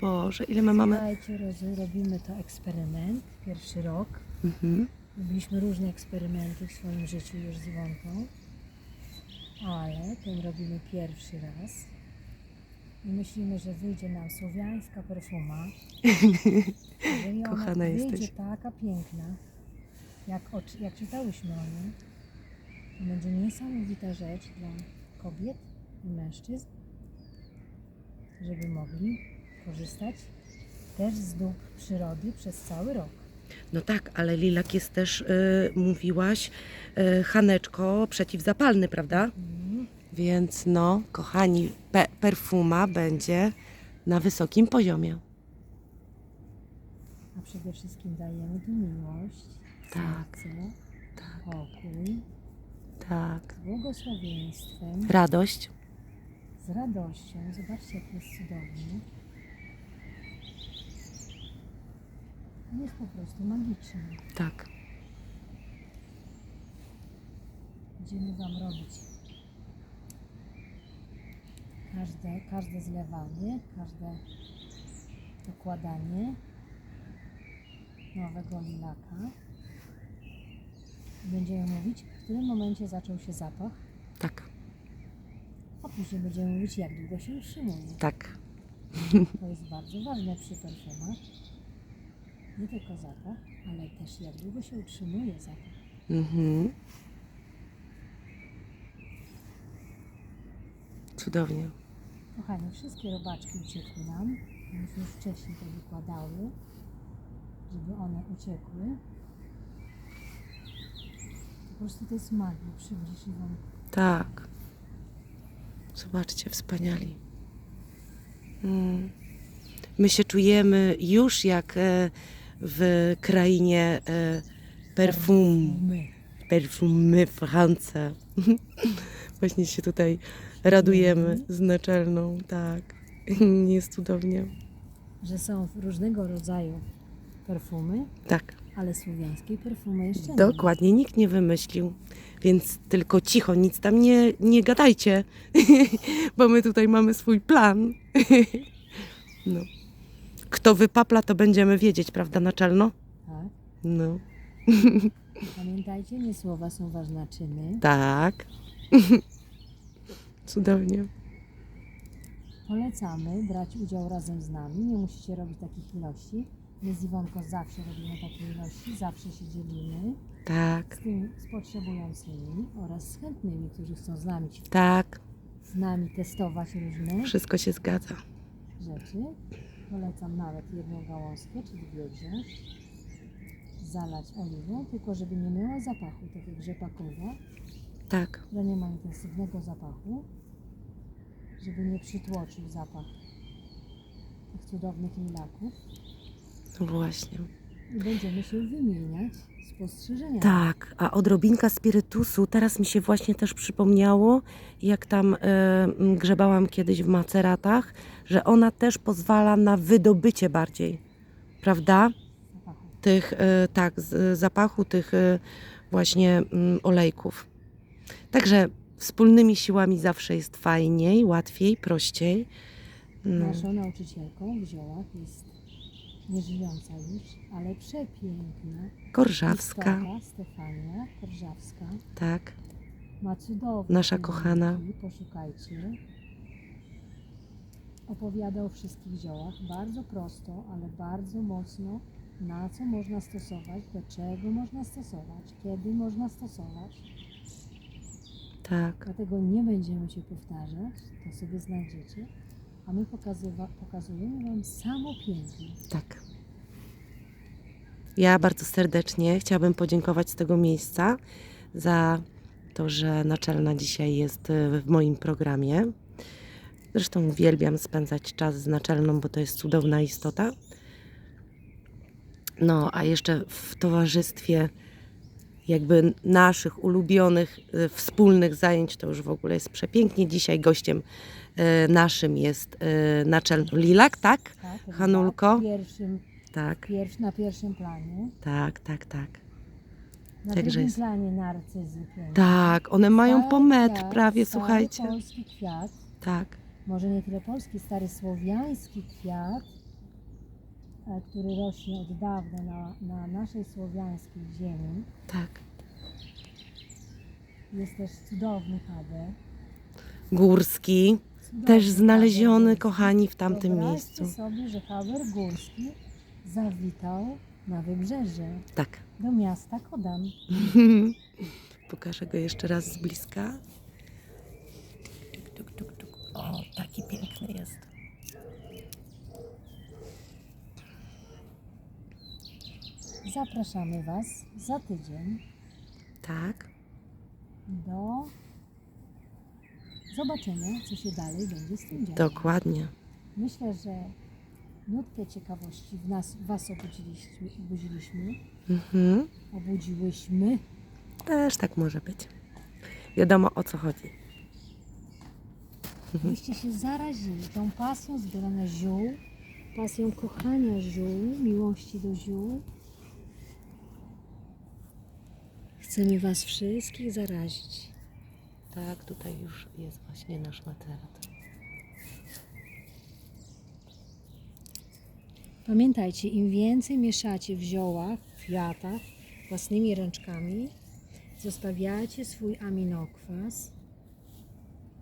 Boże, ile my mamy? Słuchajcie, Rozu, robimy to eksperyment, pierwszy rok. Mhm. Robiliśmy różne eksperymenty w swoim życiu już z Iwonką, ale ten robimy pierwszy raz. I myślimy, że wyjdzie nam słowiańska perfuma. Jeżeli ona Kochana wyjdzie jesteś. taka piękna, jak, oczy- jak czytałyśmy o niej, to będzie niesamowita rzecz dla kobiet i mężczyzn, żeby mogli korzystać też z dóbr przyrody przez cały rok. No tak, ale lilak jest też, y, mówiłaś, y, Haneczko, przeciwzapalny, prawda? Mm. Więc no, kochani, pe perfuma będzie na wysokim poziomie. A przede wszystkim dajemy tu miłość, Tak, serce, tak, pokój, tak. błogosławieństwem, Radość. Z radością. Zobaczcie, jak jest cudownie. On jest po prostu magiczny. Tak. Będziemy Wam robić każde, każde zlewanie, każde dokładanie nowego lilaka. Będziemy mówić, w którym momencie zaczął się zapach, Później będziemy mówić, jak długo się utrzymuje. tak. To jest bardzo ważne przy perfumach. Nie tylko zapach, ale też jak długo się utrzymuje zapach. Mhm. Cudownie. Kochani, wszystkie robaczki uciekły nam. Myśmy już wcześniej to wykładały, żeby one uciekły. Po prostu to jest magia. Przybliż. Tak. Zobaczcie, wspaniali. Mm. My się czujemy już jak e, w krainie e, perfum, My. perfumy France. Właśnie się tutaj radujemy z naczelną, tak. Jest cudownie. Że są różnego rodzaju perfumy, Tak, ale słowiańskiej perfumy jeszcze nie. dokładnie, nikt nie wymyślił. Więc tylko cicho, nic tam nie, nie gadajcie, bo my tutaj mamy swój plan. No. Kto wypapla, to będziemy wiedzieć, prawda, naczelno? Tak. No. Pamiętajcie, nie słowa są ważne czyny. Tak. Cudownie. Polecamy brać udział razem z nami. Nie musicie robić takich ilości. My z Iwonką zawsze robimy takie ilości, zawsze się dzielimy Tak, z, tymi, z potrzebującymi oraz z chętnymi, którzy chcą z nami, tak. z nami testować różne Wszystko się zgadza. rzeczy. Polecam nawet jedną gałązkę, czy dwie wziąć, zalać oliwą, tylko żeby nie miała zapachu, tak jak rzepakowa, Tak, która nie ma intensywnego zapachu, żeby nie przytłoczył zapach tych cudownych lilaków. No właśnie. Będziemy się wymieniać spostrzeżeniami. Tak, a odrobinka spirytusu, teraz mi się właśnie też przypomniało, jak tam m, grzebałam kiedyś w maceratach, że ona też pozwala na wydobycie bardziej, prawda? Zapachu. Tych, e, tak, z zapachu tych e, właśnie mm, olejków. Także wspólnymi siłami zawsze jest fajniej, łatwiej, prościej. No, Naszą nauczycielką w ziołach jest nieżyjąca już, ale przepiękna. Korżawska, Stefania Korżawska. tak. Ma cudowne Nasza kochana. Poszukajcie. Opowiada o wszystkich ziołach bardzo prosto, ale bardzo mocno na co można stosować, do czego można stosować, kiedy można stosować. Tak, Dlatego nie będziemy się powtarzać, to sobie znajdziecie, a my pokazujemy Wam samo piękno. tak. Ja bardzo serdecznie chciałabym podziękować z tego miejsca za to, że naczelna dzisiaj jest e, w moim programie. Zresztą uwielbiam spędzać czas z naczelną, bo to jest cudowna istota. No, a jeszcze w towarzystwie jakby naszych ulubionych, e, wspólnych zajęć, to już w ogóle jest przepięknie. Dzisiaj gościem naszym jest e, naczelny Lilak, tak? Tak, Hanulko? Pierwszym, Tak, pierw, na pierwszym planie. tak, tak, tak. Na Także drugim jest- planie narcyzy piękne. Tak, one mają po metr kwiat, prawie, słuchajcie. polski kwiat. Tak, może nie tyle polski, stary słowiański kwiat, e, który rośnie od dawna na, na naszej słowiańskiej ziemi. Tak. Jest też cudowny haber. Górski, też znaleziony, kochani, w tamtym miejscu. sobie, że haber górski zawitał na wybrzeże Tak. do miasta Kodan. Pokażę go jeszcze raz z bliska. Tuk, tuk, tuk. O, taki piękny jest. Zapraszamy Was za tydzień Tak. do zobaczenia, co się dalej będzie z tym działo. Dokładnie. Myślę, że nutkę ciekawości w nas, Was obudziliśmy, obudziliśmy, Mhm. obudziłyśmy. Też tak może być. Wiadomo o co chodzi. Byście się zarazili tą pasją zbierania ziół, pasją kochania ziół, miłości do ziół. Chcemy Was wszystkich zarazić. Tak, tutaj już jest właśnie nasz materac. Pamiętajcie, im więcej mieszacie w ziołach, w kwiatach własnymi ręczkami, zostawiacie swój aminokwas.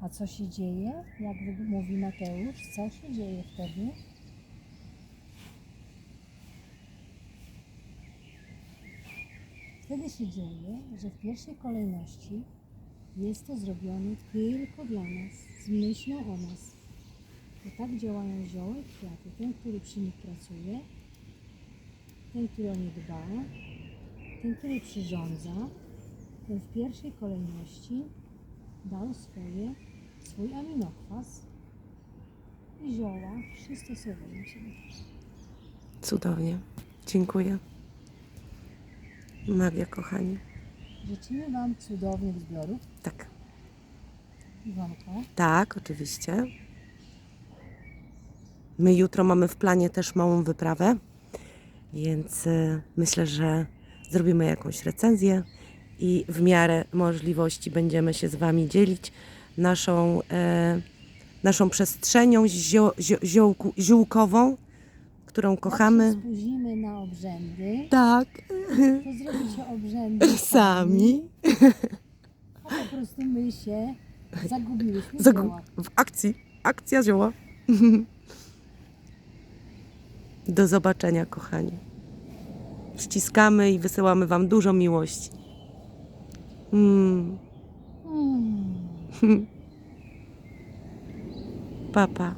A co się dzieje? Jak mówi Mateusz, co się dzieje wtedy? Wtedy się dzieje, że w pierwszej kolejności jest to zrobione tylko dla nas, z myślą o nas. Bo tak działają zioła i kwiaty. Ten, który przy nich pracuje, ten, który o nie dba, ten, który przyrządza, ten w pierwszej kolejności dał swoje, swój aminokwas i zioła przystosowują się. Cudownie. Dziękuję. Magia, kochani. Życzymy Wam cudownych zbiorów. Tak. Iwonko, Tak, oczywiście. My jutro mamy w planie też małą wyprawę, więc y, myślę, że zrobimy jakąś recenzję i w miarę możliwości będziemy się z Wami dzielić naszą, e, naszą przestrzenią zio, zio, ziołku, ziółkową, którą kochamy. spóźnimy na obrzędy, Tak, to zrobicie obrzędy sami. a po prostu my się zagubiłyśmy w Zagu- ziołach. w akcji. Akcja zioła. Do zobaczenia, kochani. Ściskamy i wysyłamy Wam dużo miłości. Mm, Mm. papa.